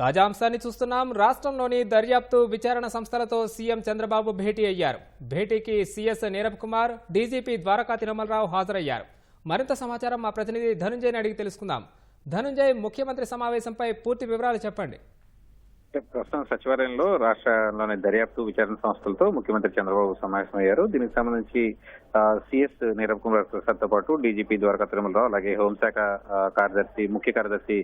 తాజా అంశాన్ని చూస్తున్నాం. రాష్ట్రంలోని దర్యాప్తు విచారణ సంస్థలతో సీఎం చంద్రబాబు భేటీ అయ్యారు. భేటీకి సీఎస్ నీరబ్ కుమార్ డీజీపీ ద్వారకా తిరుమలరావు హాజరయ్యారు. మరింత సమాచారం మా ప్రతినిధి ధనుంజయ్ని అడిగి తెలుసుకుందాం. ధనుంజయ్ ముఖ్యమంత్రి సమావేశంపై పూర్తి వివరాలు చెప్పండి. ప్రస్తుతం సచివాలయంలో రాష్ట్రంలోని దర్యాప్తు విచారణ సంస్థలతో ముఖ్యమంత్రి చంద్రబాబు సమావేశమయ్యారు. దీనికి సంబంధించి సిఎస్ నీరబ్ కుమార్ ప్రసాద్తో పాటు డీజీపీ ద్వారకా తిరుమలరావు అలాగే హోంశాఖ కార్యదర్శి ముఖ్య కార్యదర్శి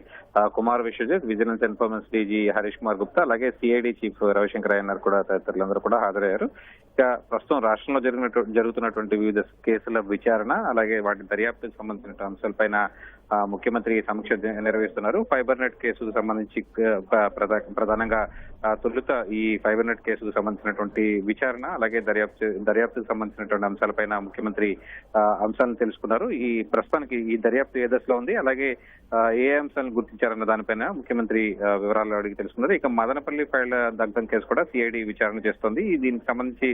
Kumar Vishwajit vigilance enforcement DG Harish Kumar Gupta అలాగే సిఐడి చీఫ్ రవిశంకర్ అయ్యన్నారు కూడా తదితరులందరూ కూడా హాజరయ్యారు. ప్రస్తుతం రాష్ట్రంలో జరిగిన జరుగుతున్నటువంటి వివిధ కేసుల విచారణ అలాగే వాటి దర్యాప్తుకు సంబంధించిన అంశాలపైన ముఖ్యమంత్రి సమీక్ష నిర్వహిస్తున్నారు. ఫైబర్ నెట్ కేసుకు సంబంధించి ప్రధానంగా తొలుత ఈ ఫైబర్ నెట్ కేసుకు సంబంధించినటువంటి విచారణ అలాగే దర్యాప్తు దర్యాప్తుకు సంబంధించినటువంటి అంశాలపైన ముఖ్యమంత్రి అంశాలను తెలుసుకున్నారు. ఈ ప్రస్తుతానికి ఈ దర్యాప్తు ఏ దశలో ఉంది అలాగే ఏ అంశాలను గుర్తించారన్న దానిపైన ముఖ్యమంత్రి వివరాలు అడిగి తెలుసుకున్నారు. ఇక మదనపల్లి ఫైల్ దగ్ధం కేసు కూడా సిఐడి విచారణ చేస్తోంది. దీనికి సంబంధించి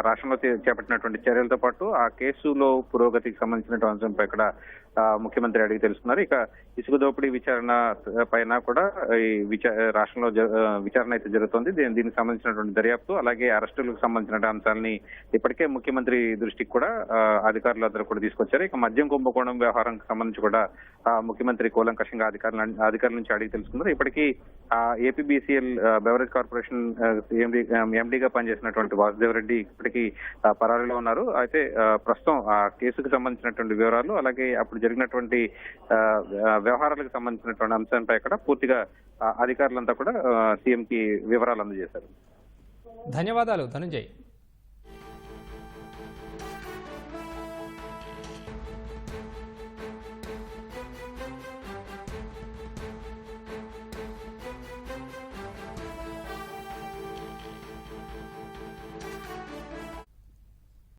రాష్ట్రంలో చేపట్టినటువంటి చర్యలతో పాటు ఆ కేసులో పురోగతికి సంబంధించినటువంటి అంశంపై కూడా ముఖ్యమంత్రి అడిగి తెలుసుకున్నారు. ఇక ఇసుక దోపిడీ విచారణ పైన కూడా ఈ విచార రాష్ట్రంలో జ- విచారణ అయితే జరుగుతోంది. దీని- దీనికి సంబంధించినటువంటి దర్యాప్తు అలాగే అరెస్టులకు సంబంధించిన అంశాలని ఇప్పటికే ముఖ్యమంత్రి దృష్టికి కూడా అధికారులు అందరూ కూడా తీసుకొచ్చారు. ఇక మద్యం కుంభకోణం వ్యవహారానికి సంబంధించి కూడా ముఖ్యమంత్రి కూలంకషంగా అధికారుల అధికారుల నుంచి అడిగి తెలుసుకున్నారు. ఇప్పటికీ ఏపీబీసీఎల్ బెవరేజ్ కార్పొరేషన్ ఎండి ఎండీగా పనిచేసినటువంటి వాసుదేవ్ రెడ్డి ఇప్పటికీ పరారీలో ఉన్నారు. అయితే ప్రస్తుతం ఆ కేసుకు సంబంధించినటువంటి వివరాలు అలాగే అప్పుడు జరిగినటువంటి వ్యవహారాలకు సంబంధించినటువంటి అంశంపై కూడా పూర్తిగా అధికారులంతా కూడా సీఎం కి వివరాలు అందజేశారు. ధన్యవాదాలు. ధనుంజయ్.